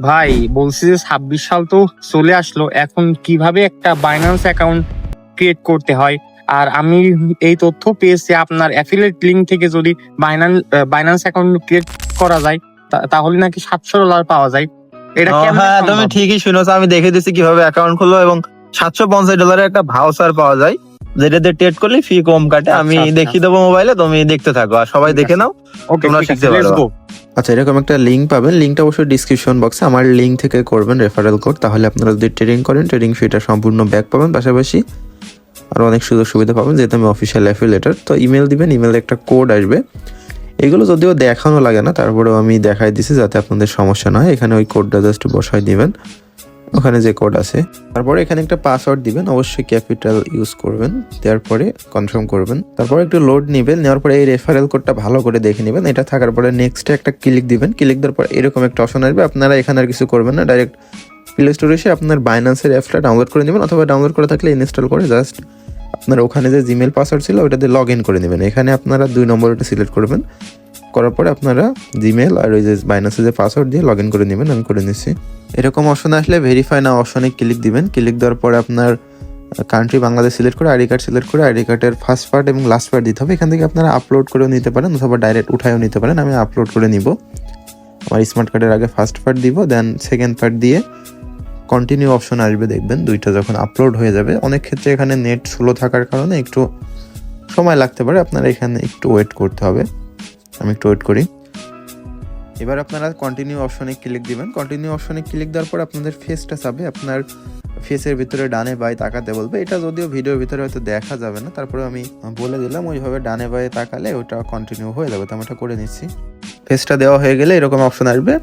ভাই বলছি যে ছাব্বিশ সাল তো চলে আসলো এখন কীভাবে একটা বাইন্যান্স অ্যাকাউন্ট ক্রিয়েট করতে হয় আর আমি এই তথ্য পেয়েছি আপনার অ্যাফিলিয়েট লিঙ্ক থেকে যদি বাইন্যান্স বাইন্যান্স অ্যাকাউন্ট ক্রিয়েট করা যায় তাহলে নাকি সাতশো ডলার পাওয়া যায় এটা হ্যাঁ তুমি ঠিকই শুনেছো আমি দেখে দিচ্ছি কীভাবে অ্যাকাউন্ট খুলবো এবং সাতশো পঞ্চাশ ডলারের একটা ভাউচার পাওয়া যায় যেটাতে ট্রেড করলে ফি কম কাটে আমি আচ্ছা, আচ্ছা। দেখিয়ে দেবো মোবাইলে তুমি দেখতে থাকো আর সবাই দেখে নাও তোমরা শিখতে। গো আচ্ছা এরকম একটা লিঙ্ক পাবেন। লিঙ্কটা অবশ্যই ডিসক্রিপশন বক্সে আমার লিঙ্ক থেকে করবেন রেফারেল কোড তাহলে আপনারা যদি ট্রেডিং করেন ট্রেডিং ফিটা সম্পূর্ণ ব্যাক পাবেন। পাশাপাশি আরও অনেক সুযোগ সুবিধা পাবেন, যেহেতু আমি অফিসিয়াল অ্যাফিলেটার তো ইমেল দিবেন ইমেলে একটা কোড আসবে। এগুলো যদিও দেখানো লাগে না, তারপরেও আমি দেখাই দিছি যাতে আপনাদের সমস্যা না হয়। এখানে ওই কোডটা জাস্ট বসাই দিবেন। ওখানে যে কোড আছে। তারপরে এখানে একটা পাসওয়ার্ড দিবেন, অবশ্যই ক্যাপিটাল ইউজ করবেন, দেওয়ার পরে কনফার্ম করবেন। তারপরে একটু লোড নেবেন, নেওয়ার পরে এই রেফারেল কোডটা ভালো করে দেখে নেবেন। এটা থাকার পরে নেক্সটে একটা ক্লিক দিবেন। ক্লিক দেওয়ার পর এরকম একটা অপশন আসবে। আপনারা এখানে আর কিছু করবেন না। ডাইরেক্ট প্লে স্টোরে এসে আপনার বাইন্যান্সের অ্যাপটা ডাউনলোড করে নেবেন অথবা ডাউনলোড করে থাকলে ইনস্টল করে জাস্ট আপনার ওখানে যে জিমেল পাসওয়ার্ড ছিল, ওটাতে লগ ইন করে নেবেন। এখানে আপনারা দুই নম্বর ওটা সিলেক্ট করবেন। করার পরে আপনারা জিমেল আর ওই যে বাইন্যান্সের যে পাসওয়ার্ড দিয়ে লগ ইন করে নেবেন। আমি করে নিচ্ছি। এরকম অপশন আসলে ভেরিফাই না অপশনে ক্লিক দিবেন। ক্লিক দেওয়ার পরে আপনার কান্ট্রি বাংলাদেশ সিলেক্ট করে আইডি কার্ড সিলেক্ট করে আইডি কার্ডের ফার্স্ট পার্ট এবং লাস্ট পার্ট দিতে হবে। এখান থেকে আপনারা আপলোড করেও নিতে পারেন অথবা ডাইরেক্ট উঠায়ও নিতে পারেন। আমি আপলোড করে নিব। আমার স্মার্ট কার্ডের আগে ফার্স্ট পার্ট দিব দেন সেকেন্ড পার্ট দিয়ে কন্টিনিউ অপশন আসবে, দেখবেন দুইটা যখন আপলোড হয়ে যাবে। অনেক ক্ষেত্রে এখানে নেট স্লো থাকার কারণে একটু সময় লাগতে পারে। আপনারা এখানে একটু ওয়েট করতে হবে। আমি একটু ওয়েট করি। এবার আপনারা কন্টিনিউ অপশনে ক্লিক দিবেন। কন্টিনিউ অপশনে ক্লিক দেওয়ার পর আপনাদের ফেসটা চাবে আপনার ফেসের ভিতরে ডানে বাই তাকাতে বলবে। এটা যদিও ভিডিওর ভিতরে হয়তো দেখা যাবে না। তারপরে আমি বলে দিলাম, ওইভাবে ডানে বায়ে তাকালে ওটা কন্টিনিউ হয়ে যাবে। তো আমি ওটা করে নিচ্ছি। ফেসটা দেওয়া হয়ে গেলে এরকম অপশন আসবে।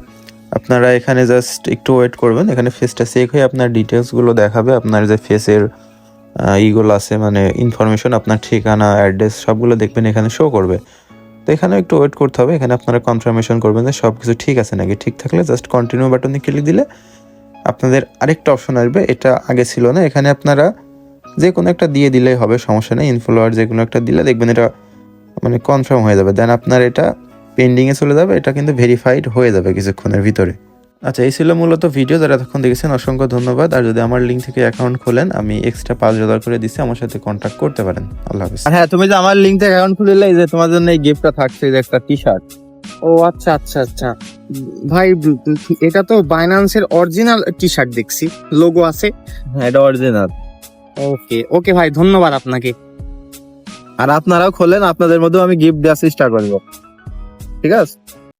আপনারা এখানে জাস্ট একটু ওয়েট করবেন। এখানে ফেসটা চেক হয়ে আপনার ডিটেলসগুলো দেখাবে। আপনার যে ফেসের ইগুলো আছে মানে ইনফরমেশন আপনার ঠিকানা অ্যাড্রেস সবগুলো দেখবেন এখানে শো করবে। তো এখানে একটু ওয়েট করতে হবে। এখানে আপনারা কনফার্মেশন করবেন যে সব কিছু ঠিক আছে নাকি? ঠিক থাকলে জাস্ট কন্টিনিউ বাটনে ক্লিক দিলে আপনাদের আরেকটা অপশন আসবে। এটা আগে ছিল না। এখানে আপনারা যে কোনো একটা দিয়ে দিলেই হবে, সমস্যা নেই। ইনফ্লোয়ার যে কোনো একটা দিলে দেখবেন এটা মানে কনফার্ম হয়ে যাবে। দেন আপনার এটা পেন্ডিংয়ে চলে যাবে। এটা কিন্তু ভেরিফাইড হয়ে যাবে কিছুক্ষণের ভিতরে। আচ্ছা এই ছিল মূলত ভিডিও যারা এতক্ষণ দেখেছেন অসংখ্য ধন্যবাদ। আর যদি আমার লিঙ্ক থেকে অ্যাকাউন্ট খোলেন আমি এক্সট্রা পাঁচ ডলার করে দিচ্ছি আমার সাথে কন্ট্যাক্ট করতে পারেন। আল্লাহ হাফিজ। হ্যাঁ তুমি যে আমার লিঙ্ক থেকে অ্যাকাউন্ট খুলে যে তোমার জন্য এই গিফটটা থাকছে এই যে একটা টি শার্ট ও আচ্ছা আচ্ছা আচ্ছা। ভাই এটা তো বাইনান্সের অরিজিনাল টি শার্ট দেখছি। লোগো আছে। হ্যাঁ এটা অরিজিনাল ওকে ওকে ভাই ধন্যবাদ আপনাকে। আর আপনারাও খোলেন আপনাদের মধ্যেও আমি গিফট দেওয়ার চেষ্টা করব। ঠিক আছে?